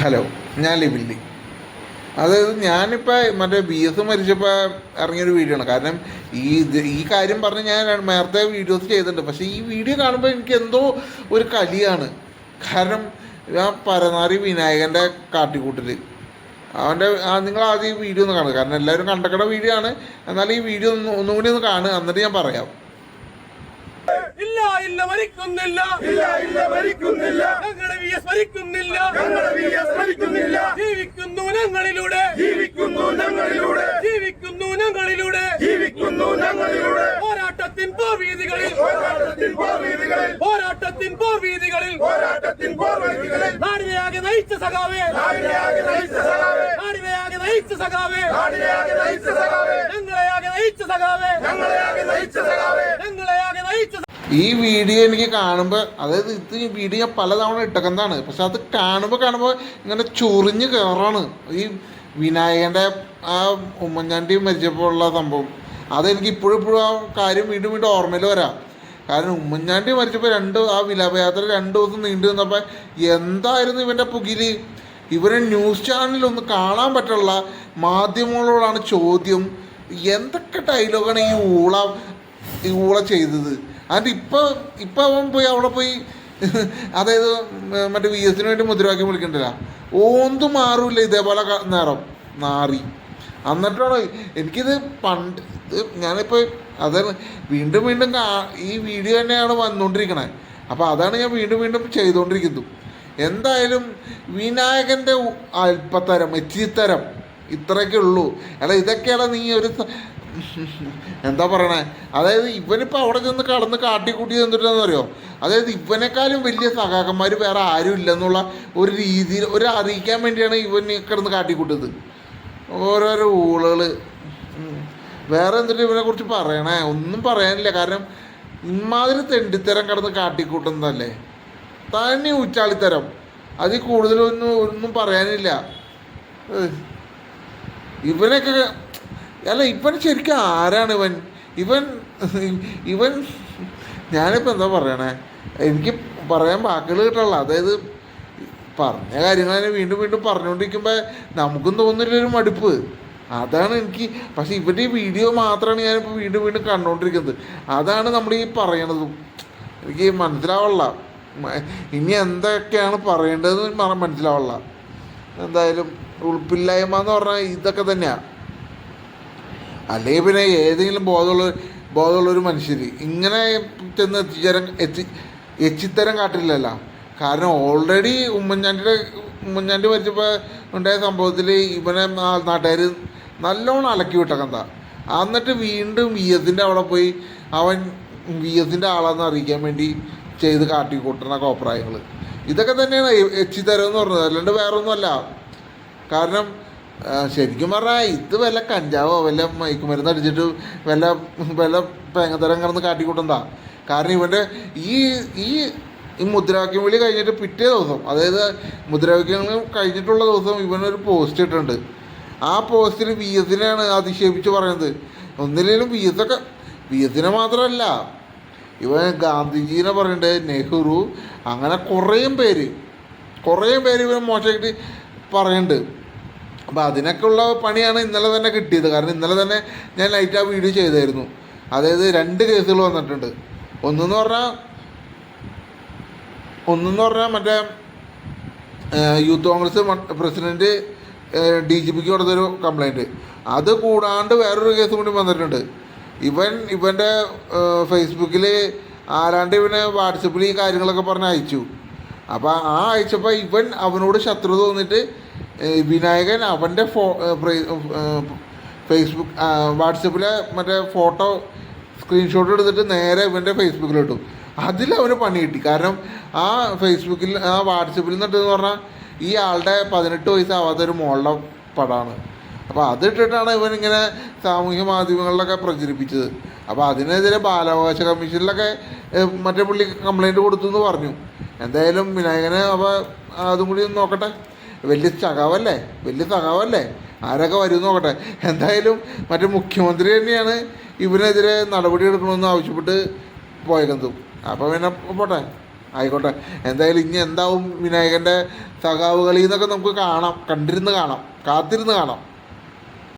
Hello ഞാൻ ലിബില്ലി അതായത് ഞാനിപ്പോൾ മറ്റേ ബി എസ് മരിച്ചപ്പോൾ ഇറങ്ങിയൊരു വീഡിയോ ആണ്. കാരണം ഈ ഇത് ഈ കാര്യം പറഞ്ഞ് ഞാൻ നേരത്തെ വീഡിയോസ് ചെയ്തിട്ടുണ്ട്. പക്ഷേ ഈ വീഡിയോ കാണുമ്പോൾ എനിക്ക് എന്തോ ഒരു കലിയാണ്. കാരണം ആ പരനാറി വിനായകന്റെ കാട്ടിക്കൂട്ടിൽ അവന്റെ നിങ്ങൾ ആദ്യം ഈ വീഡിയോ ഒന്ന് കാണുക. കാരണം എല്ലാവരും കണ്ടക്കട വീഡിയോ ആണ്. എന്നാൽ ഈ വീഡിയോ ഒന്ന് ഒന്നും കൂടി ഒന്ന് കാണുക. എന്നിട്ട് ഞാൻ പറയാം. ഇല്ല ഇല്ല മരിക്കുന്നില്ല. ഇല്ല ഇല്ല മരിക്കുന്നില്ല. പോരാട്ടത്തിൻ പോർവീതികളിൽ. പോരാട്ടത്തിൻ പോർവീതികളിൽ. പോരാട്ടത്തിൻ പോർവീതികളിൽ. പോരാട്ടത്തിൻ പോർവീതികളിൽ. നാടിനെയാകെ നയിച്ച സഖാവേ. നാടിനെയാകെ നയിച്ച സഖാവേ. നാടിനെയാകെ നയിച്ച സഖാവേ. നാടിനെയാകെ നയിച്ച സഖാവേ. ഞങ്ങളെയാകെ നയിച്ച സഖാവേ. ഞങ്ങളെയാകെ നയിച്ച സഖാവേ. ഞങ്ങളെയാകെ നയിച്ച ഈ വീഡിയോ എനിക്ക് കാണുമ്പോൾ അതായത് ഇത് ഈ വീഡിയോ ഞാൻ പലതവണ ഇട്ടക്കുന്നതാണ്. പക്ഷെ അത് കാണുമ്പോൾ കാണുമ്പോൾ ഇങ്ങനെ ചൊറിഞ്ഞ് കയറാണ് ഈ വിനായകന്റെ ആ ഉമ്മൻചാണ്ടി മരിച്ചപ്പോൾ ഉള്ള സംഭവം. അതെനിക്ക് ഇപ്പോഴിപ്പോഴും ഇപ്പോഴും ആ കാര്യം വീണ്ടും വീണ്ടും ഓർമ്മയിൽ വരാം. കാരണം ഉമ്മൻചാണ്ടി മരിച്ചപ്പോൾ രണ്ട് ആ വിലാപയാത്ര രണ്ട് ദിവസം നീണ്ടു നിന്നപ്പോൾ എന്തായിരുന്നു ഇവന്റെ പുകിൽ? ഇവരെ ന്യൂസ് ചാനലൊന്നും കാണാൻ പറ്റുള്ള മാധ്യമങ്ങളോടാണ് ചോദ്യം. എന്തൊക്കെ ഡയലോഗാണ് ഈ ഊള ഈ ഊള ചെയ്തത്? അതിന്റെ ഇപ്പോൾ ഇപ്പോൾ അവൻ പോയി അവിടെ പോയി അതായത് മറ്റേ വി എസിന് വേണ്ടി മുദ്രാവാക്യം വിളിക്കണ്ടില്ല? ഓന്തും മാറൂല ഇതേപോലെ നേരം നാറി. എന്നിട്ടാണ് എനിക്കിത് പണ്ട് ഞാനിപ്പോൾ അത് വീണ്ടും വീണ്ടും ഈ വീഡിയോ തന്നെയാണ് വന്നുകൊണ്ടിരിക്കണേ അപ്പോൾ അതാണ് ഞാൻ വീണ്ടും വീണ്ടും ചെയ്തുകൊണ്ടിരിക്കുന്നത് എന്തായാലും വിനായകന്റെ അല്പത്തരം എച്ചിത്തരം ഇത്രയൊക്കെ ഉള്ളൂ. അല്ല ഇതൊക്കെയാണ് നീ ഒരു എന്താ പറയണേ? അതായത് ഇവനിപ്പോൾ അവിടെ ചെന്ന് കടന്ന് കാട്ടിക്കൂട്ടി തന്നിട്ടെന്ന് അറിയോ അതായത് ഇവനേക്കാളും വലിയ സഖാക്കന്മാർ വേറെ ആരും ഇല്ലെന്നുള്ള ഒരു രീതിയിൽ ഒരു അറിയിക്കാൻ വേണ്ടിയാണ് ഇവൻ കിടന്ന് കാട്ടിക്കൂട്ടിയത്. ഓരോരോ ഊളുകൾ വേറെ എന്തിട്ട് ഇവരെ കുറിച്ച് പറയണേ? ഒന്നും പറയാനില്ല. കാരണം ഇമാതിരി തെണ്ടിത്തരം കടന്ന് കാട്ടിക്കൂട്ടുന്നതല്ലേ? തന്നെ ഉച്ചാളിത്തരം അതിൽ കൂടുതലൊന്നും ഒന്നും പറയാനില്ല. ഇവനൊക്കെ അല്ല ഇവൻ ശരിക്കും ആരാണ് ഇവൻ? ഇവൻ ഇവൻ ഞാനിപ്പോൾ എന്താ പറയണേ? എനിക്ക് പറയാൻ വാക്കുകൾ കിട്ടല്ല അതായത് പറഞ്ഞ കാര്യങ്ങൾ തന്നെ വീണ്ടും വീണ്ടും പറഞ്ഞുകൊണ്ടിരിക്കുമ്പോൾ നമുക്കും തോന്നുന്നില്ലൊരു മടുപ്പ്. അതാണ് എനിക്ക് പക്ഷേ ഇവരുടെ ഈ വീഡിയോ മാത്രമാണ് ഞാനിപ്പോൾ വീണ്ടും വീണ്ടും കണ്ടുകൊണ്ടിരിക്കുന്നത് അതാണ് നമ്മൾ ഈ പറയണതും. എനിക്ക് മനസ്സിലാവുള്ള ഇനി എന്തൊക്കെയാണ് പറയേണ്ടതെന്ന് മനസ്സിലാവുള്ള എന്തായാലും ഉൾപ്പില്ലായ്മ എന്ന് പറഞ്ഞാൽ ഇതൊക്കെ തന്നെയാണ് അല്ലെങ്കിൽ പിന്നെ ഏതെങ്കിലും ബോധമുള്ള ബോധമുള്ളൊരു മനുഷ്യർ ഇങ്ങനെ ചെന്ന് എത്തിച്ചേരം എത്തി എച്ചിത്തരം കാട്ടില്ലല്ലോ. കാരണം ഓൾറെഡി ഉമ്മൻചാണ്ടിയുടെ ഉമ്മൻചാണ്ടി മരിച്ചപ്പോൾ ഉണ്ടായ സംഭവത്തിൽ ഇവനെ നാട്ടുകാർ നല്ലോണം അലക്കി വിട്ടക്കന്ത എന്നിട്ട് വീണ്ടും വി എസിന്റെ അവിടെ പോയി അവൻ വി എസിന്റെ ആളാണെന്ന് അറിയിക്കാൻ വേണ്ടി ചെയ്ത് കാട്ടിക്കൂട്ടുന്ന കോപ്രായങ്ങൾ ഇതൊക്കെ തന്നെയാണ് എച്ച് എന്ന് പറഞ്ഞത്. അല്ലാണ്ട് വേറെ ഒന്നുമല്ല കാരണം ശരിക്കും പറഞ്ഞാൽ ഇത് വല്ല കഞ്ചാവോ വല്ല മയക്കുമരുന്ന് അടിച്ചിട്ട് വല്ല വല്ല പേങ്ങത്തരം കിടന്ന് കാട്ടിക്കൂട്ടണ്ട. കാരണം ഇവന്റെ ഈ ഈ ഈ മുദ്രാവാക്യം വിളി കഴിഞ്ഞിട്ട് പിറ്റേ ദിവസം അതായത് മുദ്രാവാക്യം കഴിഞ്ഞിട്ടുള്ള ദിവസം ഇവനൊരു പോസ്റ്റ് ഇട്ടിട്ടുണ്ട്. ആ പോസ്റ്റിൽ വി എസിനെയാണ് അധിക്ഷേപിച്ച് പറയുന്നത്. ഒന്നില്ലെങ്കിലും വി എസ് ഒക്കെ വി എസിനെ മാത്രമല്ല ഇവൻ ഗാന്ധിജീനെ പറയുന്നുണ്ട് നെഹ്റു അങ്ങനെ കുറേ പേര് കുറേ പേര് ഇവൻ മോശമായിട്ട് പറയുന്നുണ്ട് അപ്പോൾ അതിനൊക്കെ ഉള്ള പണിയാണ് ഇന്നലെ തന്നെ കിട്ടിയത്. കാരണം ഇന്നലെ തന്നെ ഞാൻ ലൈറ്റ് ആ വീഡിയോ ചെയ്തായിരുന്നു. അതായത് രണ്ട് കേസുകൾ വന്നിട്ടുണ്ട്. ഒന്നെന്ന് പറഞ്ഞാൽ ഒന്നെന്ന് പറഞ്ഞാൽ മറ്റേ youth Congress president D G പിക്ക് കൊടുത്തൊരു കംപ്ലൈന്റ് അത് കൂടാണ്ട് വേറൊരു കേസ് കൂടി വന്നിട്ടുണ്ട്. ഇവൻ ഇവന്റെ ഫേസ്ബുക്കിൽ ആരാണ്ട് ഇവനെ വാട്സപ്പിൽ ഈ കാര്യങ്ങളൊക്കെ പറഞ്ഞ് അയച്ചു. അപ്പോൾ ആ അയച്ചപ്പോൾ ഇവൻ അവനോട് ശത്രു തോന്നിയിട്ട് വിനായകൻ അവന്റെ ഫോ ഫേസ്ബുക്ക് വാട്സപ്പിലെ മറ്റേ ഫോട്ടോ സ്ക്രീൻഷോട്ട് എടുത്തിട്ട് നേരെ ഇവന്റെ ഫേസ്ബുക്കിലിട്ടു അതിൽ അവർ പണി കിട്ടി. കാരണം ആ ഫേസ്ബുക്കിൽ ആ വാട്സപ്പിൽ നിന്നിട്ടെന്ന് പറഞ്ഞാൽ ഈ ആളുടെ പതിനെട്ട് വയസ്സാവാത്ത ഒരു മോളുടെ പടമാണ് അപ്പോൾ അതിട്ടിട്ടാണ് ഇവൻ ഇങ്ങനെ സാമൂഹ്യ മാധ്യമങ്ങളിലൊക്കെ പ്രചരിപ്പിച്ചത്. അപ്പോൾ അതിനെതിരെ ബാലാവകാശ കമ്മീഷനിലൊക്കെ മറ്റേ പുള്ളി കംപ്ലൈന്റ് കൊടുത്തു എന്ന് പറഞ്ഞു. എന്തായാലും വിനായകനെ അപ്പോൾ അതും കൂടി ഒന്ന് നോക്കട്ടെ. വലിയ സഖാവല്ലേ വലിയ സഖാവല്ലേ ആരൊക്കെ വരും നോക്കട്ടെ. എന്തായാലും മറ്റേ മുഖ്യമന്ത്രി തന്നെയാണ് ഇവനെതിരെ നടപടി എടുക്കണമെന്ന് ആവശ്യപ്പെട്ട് പോയേക്കുന്നതും അപ്പോൾ പിന്നെ പോട്ടെ. ആയിക്കോട്ടെ. എന്തായാലും ഇനി എന്താവും വിനായകന്റെ സഖാവ് കളി എന്നൊക്കെ നമുക്ക് കാണാം. കണ്ടിരുന്ന് കാണാം. കാത്തിരുന്ന് കാണാം.